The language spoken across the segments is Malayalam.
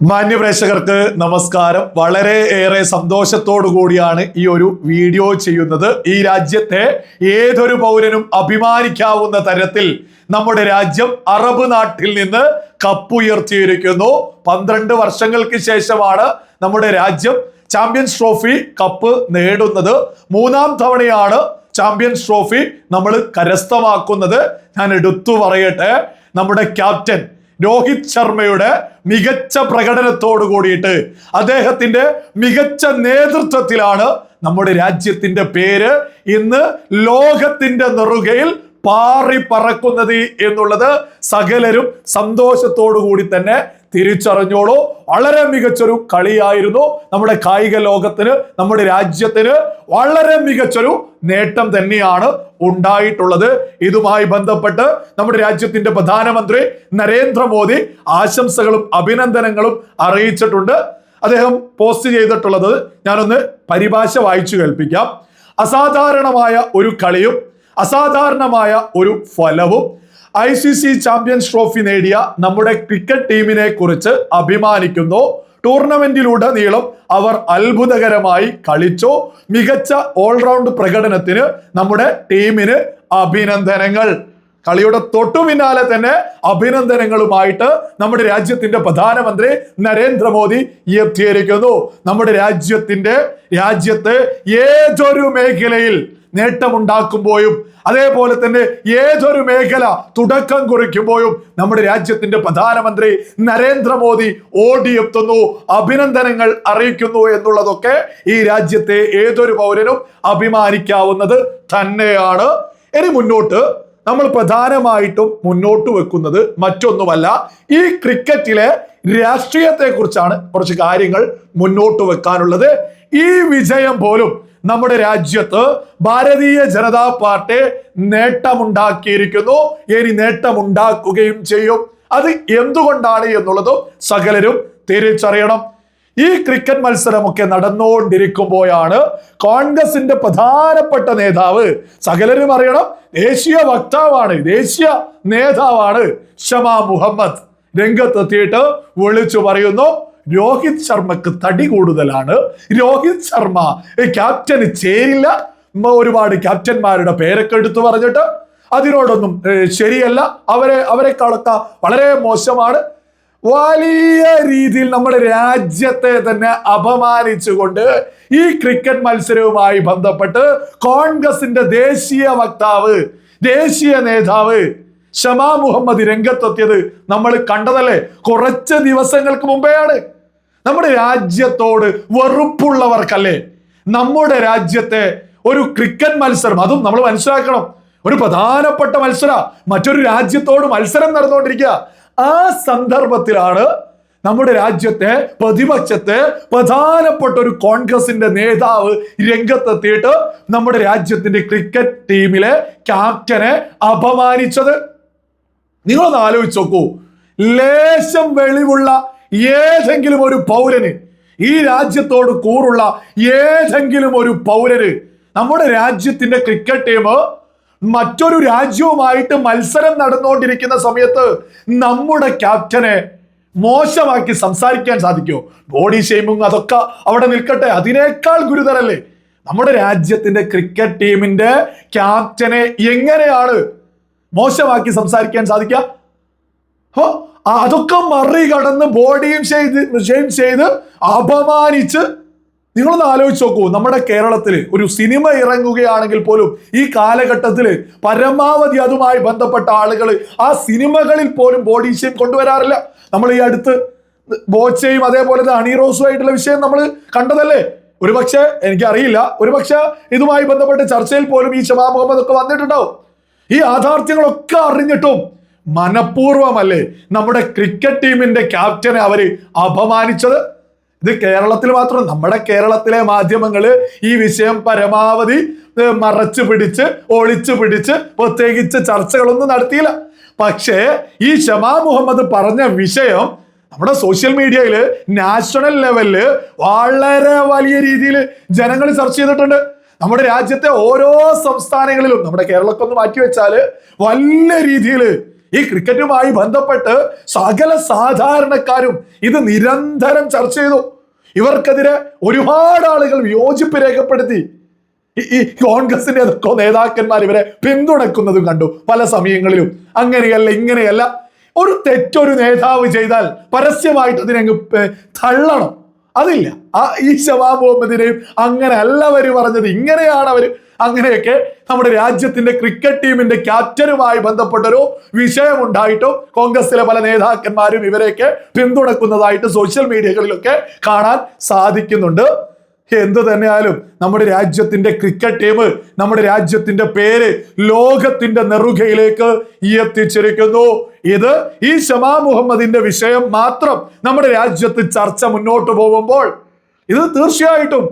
മാന്യപ്രേക്ഷകർക്ക് നമസ്കാരം. വളരെ ഏറെ സന്തോഷത്തോടു കൂടിയാണ് ഈ ഒരു വീഡിയോ ചെയ്യുന്നത്. ഈ രാജ്യത്തെ ഏതൊരു പൗരനും അഭിമാനിക്കാവുന്ന തരത്തിൽ നമ്മുടെ രാജ്യം അറബ് നാട്ടിൽ നിന്ന് കപ്പുയർത്തിയിരിക്കുന്നു. പന്ത്രണ്ട് വർഷങ്ങൾക്ക് ശേഷമാണ് നമ്മുടെ രാജ്യം ചാമ്പ്യൻസ് ട്രോഫി കപ്പ് നേടുന്നത്. മൂന്നാം തവണയാണ് ചാമ്പ്യൻസ് ട്രോഫി നമ്മൾ കരസ്ഥമാക്കുന്നത്. ഞാൻ എടുത്തു പറയട്ടെ. നമ്മുടെ ക്യാപ്റ്റൻ രോഹിത് ശർമ്മയുടെ മികച്ച പ്രകടനത്തോട് കൂടിയിട്ട് അദ്ദേഹത്തിന്റെ മികച്ച നേതൃത്വത്തിലാണ് നമ്മുടെ രാജ്യത്തിന്റെ പേര് ഇന്ന് ലോകത്തിന്റെ നെറുകയിൽ പാറി പറക്കുന്നത് എന്നുള്ളത് സകലരും സന്തോഷത്തോടു കൂടി തന്നെ തിരിച്ചറിഞ്ഞോളൂ. വളരെ മികച്ചൊരു കളിയായിരുന്നു നമ്മുടെ കായിക ലോകത്തിന് നമ്മുടെ രാജ്യത്തിന്. വളരെ മികച്ചൊരു നേട്ടം തന്നെയാണ് ഉണ്ടായിട്ടുള്ളത്. ഇതുമായി ബന്ധപ്പെട്ട് നമ്മുടെ രാജ്യത്തിന്റെ പ്രധാനമന്ത്രി നരേന്ദ്രമോദി ആശംസകളും അഭിനന്ദനങ്ങളും അറിയിച്ചിട്ടുണ്ട്. അദ്ദേഹം പോസ്റ്റ് ചെയ്തിട്ടുള്ളത് ഞാനൊന്ന് പരിഭാഷ വായിച്ചു കേൾപ്പിക്കാം. അസാധാരണമായ ഒരു കളിയും അസാധാരണമായ ഒരു ഫലവും I C C champions trophy നേടിയ നമ്മുടെ ക്രിക്കറ്റ് ടീമിനെ കുറിച്ച് അഭിമാനിക്കുന്നു. ടൂർണമെന്റിലുടനീളം അവർ അത്ഭുതകരമായി കളിച്ചു. മികച്ച ഓൾറൗണ്ട് പ്രകടനത്തിന് നമ്മുടെ ടീമിന് അഭിനന്ദനങ്ങൾ. കളിയുടെ തൊട്ടു പിന്നാലെ തന്നെ അഭിനന്ദനങ്ങളുമായിട്ട് നമ്മുടെ രാജ്യത്തിന്റെ പ്രധാനമന്ത്രി നരേന്ദ്രമോദി എത്തിയിരിക്കുന്നു നമ്മുടെ രാജ്യത്തിന്റെ രാജ്യത്ത് ഏതൊരു മേഖലയിൽ നേട്ടമുണ്ടാക്കുമ്പോഴും അതേപോലെ തന്നെ ഏതൊരു മേഖല തുടക്കം കുറിക്കുമ്പോഴും നമ്മുടെ രാജ്യത്തിന്റെ പ്രധാനമന്ത്രി നരേന്ദ്രമോദി ഓടിയെത്തുന്നു അഭിനന്ദനങ്ങൾ അറിയിക്കുന്നു എന്നുള്ളതൊക്കെ ഈ രാജ്യത്തെ ഏതൊരു പൗരനും അഭിമാനിക്കാവുന്നത് തന്നെയാണ്. ഇനി മുന്നോട്ട് നമ്മൾ പ്രധാനമായിട്ടും മുന്നോട്ട് വെക്കുന്നത് മറ്റൊന്നുമല്ല ഈ ക്രിക്കറ്റിലെ രാഷ്ട്രീയത്തെ കുറിച്ചാണ് കുറച്ച് കാര്യങ്ങൾ മുന്നോട്ട് വെക്കാനുള്ളത്. ഈ വിജയം പോലും നമ്മുടെ രാജ്യത്ത് ഭാരതീയ ജനതാ പാർട്ടി നേട്ടമുണ്ടാക്കിയിരിക്കുന്നു. ഇനി നേട്ടമുണ്ടാക്കുകയും ചെയ്യും. അത് എന്തുകൊണ്ടാണ് എന്നുള്ളതും സകലരും തിരിച്ചറിയണം. ഈ ക്രിക്കറ്റ് മത്സരമൊക്കെ നടന്നുകൊണ്ടിരിക്കുമ്പോഴാണ് കോൺഗ്രസിന്റെ പ്രധാനപ്പെട്ട നേതാവ് സകലരും അറിയണം. ദേശീയ വക്താവാണ് ദേശീയ നേതാവാണ് ഷമാ മുഹമ്മദ്. രംഗത്തെത്തിയിട്ട് വിളിച്ചു പറയുന്നു. രോഹിത് ശർമ്മക്ക് തടി കൂടുതലാണ്. രോഹിത് ശർമ്മ ക്യാപ്റ്റന് ചേരില്ല. ഒരുപാട് ക്യാപ്റ്റന്മാരുടെ പേരൊക്കെ എടുത്തു പറഞ്ഞിട്ട് അതിനോടൊന്നും ശരിയല്ല. അവരെ അവരെ അവരെക്കാളൊക്കെ വളരെ മോശമാണ്. വലിയ രീതിയിൽ നമ്മുടെ രാജ്യത്തെ തന്നെ അപമാനിച്ചുകൊണ്ട് ഈ ക്രിക്കറ്റ് മത്സരവുമായി ബന്ധപ്പെട്ട് കോൺഗ്രസിന്റെ ദേശീയ വക്താവ് ദേശീയ നേതാവ് ഷമാ മുഹമ്മദ് രംഗത്തെത്തിയത് നമ്മൾ കണ്ടതല്ലേ? കുറച്ച് ദിവസങ്ങൾക്ക് മുമ്പെയാണ്. നമ്മുടെ രാജ്യത്തോട് വെറുപ്പുള്ളവർക്കല്ലേ? നമ്മുടെ രാജ്യത്തെ ഒരു ക്രിക്കറ്റ് മത്സരം അതും നമ്മൾ മനസ്സിലാക്കണം. ഒരു പ്രധാനപ്പെട്ട മത്സര മറ്റൊരു രാജ്യത്തോട് മത്സരം നടന്നുകൊണ്ടിരിക്കുക. ആ സന്ദർഭത്തിലാണ് നമ്മുടെ രാജ്യത്തെ പ്രതിപക്ഷത്തെ പ്രധാനപ്പെട്ട ഒരു കോൺഗ്രസിന്റെ നേതാവ് രംഗത്തെത്തിയിട്ട് നമ്മുടെ രാജ്യത്തിന്റെ ക്രിക്കറ്റ് ടീമിലെ ക്യാപ്റ്റനെ അപമാനിച്ചത്. നിങ്ങളൊന്ന് ആലോചിച്ച് നോക്കൂ. ലേശം വെളിവുള്ള ഏതെങ്കിലും ഒരു പൗരന് ഈ രാജ്യത്തോട് കൂറുള്ള ഏതെങ്കിലും ഒരു പൗരന് നമ്മുടെ രാജ്യത്തിന്റെ ക്രിക്കറ്റ് ടീം മറ്റൊരു രാജ്യവുമായിട്ട് മത്സരം നടന്നുകൊണ്ടിരിക്കുന്ന സമയത്ത് നമ്മുടെ ക്യാപ്റ്റനെ മോശമാക്കി സംസാരിക്കാൻ സാധിക്കുമോ ബോഡി ഷെയ്മിങ് അതൊക്കെ അവിടെ നിൽക്കട്ടെ. അതിനേക്കാൾ ഗുരുതരല്ലേ? നമ്മുടെ രാജ്യത്തിന്റെ ക്രിക്കറ്റ് ടീമിന്റെ ക്യാപ്റ്റനെ എങ്ങനെയാണ് മോശമാക്കി സംസാരിക്കാൻ സാധിക്കുക? അതൊക്കെ മറികടന്ന് ബോഡിയും ചെയ്ത് ഷെയിം ചെയ്ത് അപമാനിച്ച് നിങ്ങളൊന്ന് ആലോചിച്ച് നോക്കൂ. നമ്മുടെ കേരളത്തിൽ ഒരു സിനിമ ഇറങ്ങുകയാണെങ്കിൽ പോലും ഈ കാലഘട്ടത്തിൽ പരമാവധി അതുമായി ബന്ധപ്പെട്ട ആളുകൾ ആ സിനിമകളിൽ പോലും ബോഡി ഷെയിം കൊണ്ടുവരാറില്ല. നമ്മൾ ഈ അടുത്ത് ബോച്ചയും അതേപോലെ അണീറോസും ആയിട്ടുള്ള വിഷയം നമ്മൾ കണ്ടതല്ലേ? ഒരുപക്ഷെ എനിക്കറിയില്ല. ഒരുപക്ഷെ ഇതുമായി ബന്ധപ്പെട്ട് ചർച്ചയിൽ പോലും ഈ ഷമാ മുഹമ്മദ് ഒക്കെ വന്നിട്ടുണ്ടാവും. ഈ യാഥാർത്ഥ്യങ്ങളൊക്കെ അറിഞ്ഞിട്ടും മനഃപൂർവമല്ലേ നമ്മുടെ ക്രിക്കറ്റ് ടീമിന്റെ ക്യാപ്റ്റനെ അവർ അപമാനിച്ചത്? ഇത് കേരളത്തിൽ മാത്രം നമ്മുടെ കേരളത്തിലെ മാധ്യമങ്ങൾ ഈ വിഷയം പരമാവധി മറച്ചു പിടിച്ച് ഒളിച്ചു പിടിച്ച് പ്രത്യേകിച്ച് ചർച്ചകളൊന്നും നടത്തിയില്ല. പക്ഷേ ഈ ഷമാ മുഹമ്മദ് പറഞ്ഞ വിഷയം നമ്മുടെ സോഷ്യൽ മീഡിയയിൽ നാഷണൽ ലെവലിൽ വളരെ വലിയ രീതിയിൽ ജനങ്ങൾ ചർച്ച ചെയ്തിട്ടുണ്ട്. നമ്മുടെ രാജ്യത്തെ ഓരോ സംസ്ഥാനങ്ങളിലും നമ്മുടെ കേരളമൊക്കെ ഒന്ന് മാറ്റി വെച്ചാൽ വലിയ രീതിയിൽ ഈ ക്രിക്കറ്റുമായി ബന്ധപ്പെട്ട് സകല സാധാരണക്കാരും ഇത് നിരന്തരം ചർച്ച ചെയ്തു. ഇവർക്കെതിരെ ഒരുപാട് ആളുകൾ വിയോജിപ്പ് രേഖപ്പെടുത്തി. ഈ- കോൺഗ്രസിന്റെ ഏതൊക്കെ നേതാക്കന്മാർ ഇവരെ പിന്തുണക്കുന്നതും കണ്ടു പല സമയങ്ങളിലും. അങ്ങനെയല്ല ഇങ്ങനെയല്ല. ഒരു തെറ്റൊരു നേതാവ് ചെയ്താൽ പരസ്യമായിട്ട് അതിനങ്ങ് പെ- തള്ളണം. അതില്ല. ആ ഈ ഷവാബ് മുഹമ്മദിനെയും അങ്ങനെ അല്ല അവർ പറഞ്ഞത്. ഇങ്ങനെയാണ് അവർ അങ്ങനെയൊക്കെ നമ്മുടെ രാജ്യത്തിന്റെ ക്രിക്കറ്റ് ടീമിന്റെ ക്യാപ്റ്റനുമായി ബന്ധപ്പെട്ടൊരു വിഷയമുണ്ടായിട്ടും കോൺഗ്രസിലെ പല നേതാക്കന്മാരും ഇവരെയൊക്കെ പിന്തുണക്കുന്നതായിട്ട് സോഷ്യൽ മീഡിയകളിലൊക്കെ കാണാൻ സാധിക്കുന്നുണ്ട്. എന്ത് തന്നെയാലും നമ്മുടെ രാജ്യത്തിന്റെ ക്രിക്കറ്റ് ടീം നമ്മുടെ രാജ്യത്തിന്റെ പേര് ലോകത്തിന്റെ നെറുകയിലേക്ക് എത്തിച്ചിരിക്കുന്നു. ഇത് ഈ ഷമാ മുഹമ്മദിന്റെ വിഷയം മാത്രം നമ്മുടെ രാജ്യത്ത് ചർച്ച മുന്നോട്ട് പോകുമ്പോൾ ഇത് തീർച്ചയായിട്ടും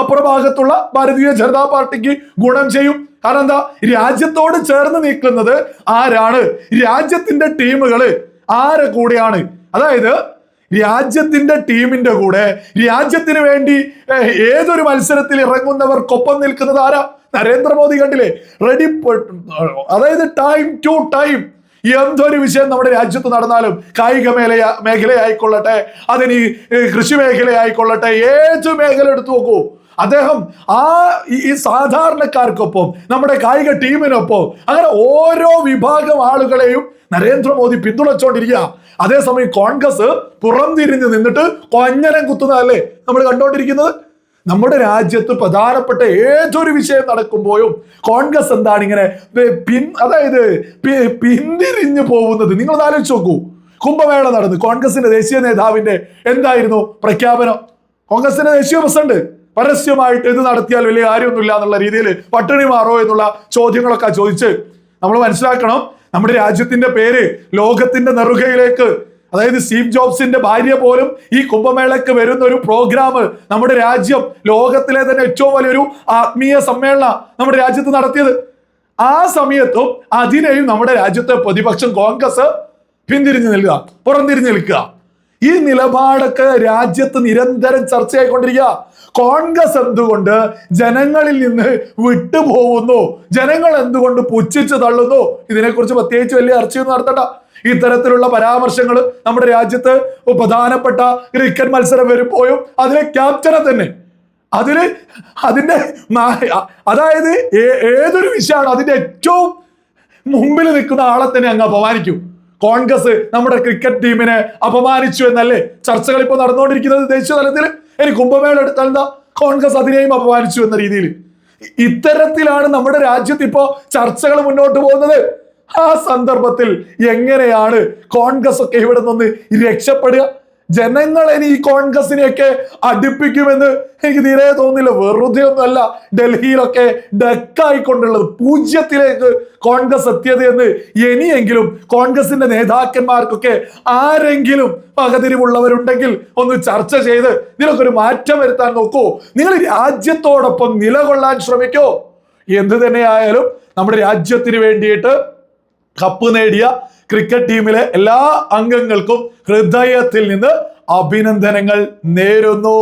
അപ്പുറഭാഗത്തുള്ള ഭാരതീയ ജനതാ പാർട്ടിക്ക് ഗുണം ചെയ്യും. കാരണം എന്താ? രാജ്യത്തോട് ചേർന്ന് നിൽക്കുന്നത് ആരാണ്? രാജ്യത്തിന്റെ ടീമുകൾ ആരെ കൂടിയാണ്? അതായത് രാജ്യത്തിന്റെ ടീമിന്റെ കൂടെ രാജ്യത്തിന് വേണ്ടി ഏതൊരു മത്സരത്തിൽ ഇറങ്ങുന്നവർക്കൊപ്പം നിൽക്കുന്നത് ആരാ? നരേന്ദ്രമോദി കണ്ടില്ലേ? റെഡി അതായത് ടൈം ടു ടൈം എന്തൊരു വിഷയം നമ്മുടെ രാജ്യത്ത് നടന്നാലും കായിക മേഖല മേഖലയായിക്കൊള്ളട്ടെ അതിന് കൃഷി മേഖലയായിക്കൊള്ളട്ടെ ഏത് മേഖല എടുത്തു നോക്കൂ അദ്ദേഹം ആ ഈ സാധാരണക്കാർക്കൊപ്പം നമ്മുടെ കായിക ടീമിനൊപ്പം അങ്ങനെ ഓരോ വിഭാഗം ആളുകളെയും നരേന്ദ്രമോദി പിന്തുണച്ചോണ്ടിരിക്കുക. അതേസമയം കോൺഗ്രസ് പുറംതിരിഞ്ഞ് നിന്നിട്ട് കൊഞ്ഞനം കുത്തുന്നതല്ലേ നമ്മൾ കണ്ടുകൊണ്ടിരിക്കുന്നത് നമ്മുടെ രാജ്യത്ത് പ്രധാനപ്പെട്ട ഏതൊരു വിഷയം നടക്കുമ്പോഴും കോൺഗ്രസ് എന്താണ് ഇങ്ങനെ പിൻ അതായത് പിന്തിരിഞ്ഞു പോകുന്നത്. നിങ്ങൾ ആലോചിച്ച് നോക്കൂ. കുംഭമേള നടന്നു കോൺഗ്രസിന്റെ ദേശീയ നേതാവിന്റെ എന്തായിരുന്നു പ്രഖ്യാപനം? കോൺഗ്രസിന്റെ ദേശീയ പ്രസിഡന്റ്. പരസ്യമായിട്ട് ഇത് നടത്തിയാൽ വലിയ കാര്യമൊന്നുമില്ല എന്നുള്ള രീതിയിൽ പട്ടിണി മാറോ എന്നുള്ള ചോദ്യങ്ങളൊക്കെ ചോദിച്ച് നമ്മൾ മനസ്സിലാക്കണം നമ്മുടെ രാജ്യത്തിന്റെ പേര് ലോകത്തിന്റെ നെറുകയിലേക്ക് അതായത് സ്റ്റീവ് ജോബ്സിന്റെ ഭാര്യ പോലും ഈ കുംഭമേളയ്ക്ക് വരുന്ന ഒരു പ്രോഗ്രാം നമ്മുടെ രാജ്യം ലോകത്തിലെ തന്നെ ഏറ്റവും വലിയൊരു ആത്മീയ സമ്മേളനം നമ്മുടെ രാജ്യത്ത് നടത്തിയത്. ആ സമയത്തും അതിനെയും നമ്മുടെ രാജ്യത്തെ പ്രതിപക്ഷം കോൺഗ്രസ് പിന്തിരിഞ്ഞു നിൽക്കുക പുറംതിരിഞ്ഞു നിൽക്കുക. ഈ നിലപാടൊക്കെ രാജ്യത്ത് നിരന്തരം ചർച്ചയായിക്കൊണ്ടിരിക്കുക. കോൺഗ്രസ് എന്തുകൊണ്ട് ജനങ്ങളിൽ നിന്ന് വിട്ടുപോകുന്നു? ജനങ്ങൾ എന്തുകൊണ്ട് പുച്ഛിച്ചു തള്ളുന്നു? ഇതിനെക്കുറിച്ച് പ്രത്യേകിച്ച് വലിയ ചർച്ചയൊന്നും നടത്തണ്ട. ഇത്തരത്തിലുള്ള പരാമർശങ്ങൾ നമ്മുടെ രാജ്യത്ത് പ്രധാനപ്പെട്ട ക്രിക്കറ്റ് മത്സരം വരുമ്പോഴും അതിലെ ക്യാപ്റ്റനെ തന്നെ അതിൽ അതിന്റെ അതായത് ഏതൊരു വിഷയമാണ് അതിന്റെ ഏറ്റവും മുമ്പിൽ നിൽക്കുന്ന ആളെ തന്നെ അങ്ങ് അപമാനിക്കും. കോൺഗ്രസ് നമ്മുടെ ക്രിക്കറ്റ് ടീമിനെ അപമാനിച്ചു എന്നല്ലേ ചർച്ചകൾ ഇപ്പോൾ നടന്നുകൊണ്ടിരിക്കുന്നത് ദേശീയ തലത്തിൽ? ഇനി കുംഭമേള എടുത്താൽ എന്താ? കോൺഗ്രസ് അതിനെയും അപമാനിച്ചു എന്ന രീതിയിൽ. ഇത്തരത്തിലാണ് നമ്മുടെ രാജ്യത്ത് ഇപ്പോ ചർച്ചകൾ മുന്നോട്ട് പോകുന്നത്. ആ സന്ദർഭത്തിൽ എങ്ങനെയാണ് കോൺഗ്രസ് ഒക്കെ ഇവിടെ നിന്ന് രക്ഷപ്പെടുക? ജനങ്ങൾ ഇനി ഈ കോൺഗ്രസിനെയൊക്കെ അടുപ്പിക്കുമെന്ന് എനിക്ക് തീരെ തോന്നില്ല വെറുതെ ഒന്നുമല്ല ഡൽഹിയിലൊക്കെ ഡക്കായിക്കൊണ്ടുള്ളത് പൂജ്യത്തിലേക്ക് കോൺഗ്രസ് എത്തിയത് എന്ന് ഇനിയെങ്കിലും കോൺഗ്രസിന്റെ നേതാക്കന്മാർക്കൊക്കെ ആരെങ്കിലും പകതിരിവുള്ളവരുണ്ടെങ്കിൽ ഒന്ന് ചർച്ച ചെയ്ത് ഇതിനൊക്കെ ഒരു മാറ്റം വരുത്താൻ നോക്കൂ. നിങ്ങൾ രാജ്യത്തോടൊപ്പം നിലകൊള്ളാൻ ശ്രമിക്കോ? എന്ത് തന്നെയായാലും നമ്മുടെ രാജ്യത്തിന് വേണ്ടിയിട്ട് കപ്പ് നേടിയ ക്രിക്കറ്റ് ടീമിലെ എല്ലാ അംഗങ്ങൾക്കും ഹൃദയത്തിൽ നിന്ന് അഭിനന്ദനങ്ങൾ നേരുന്നു.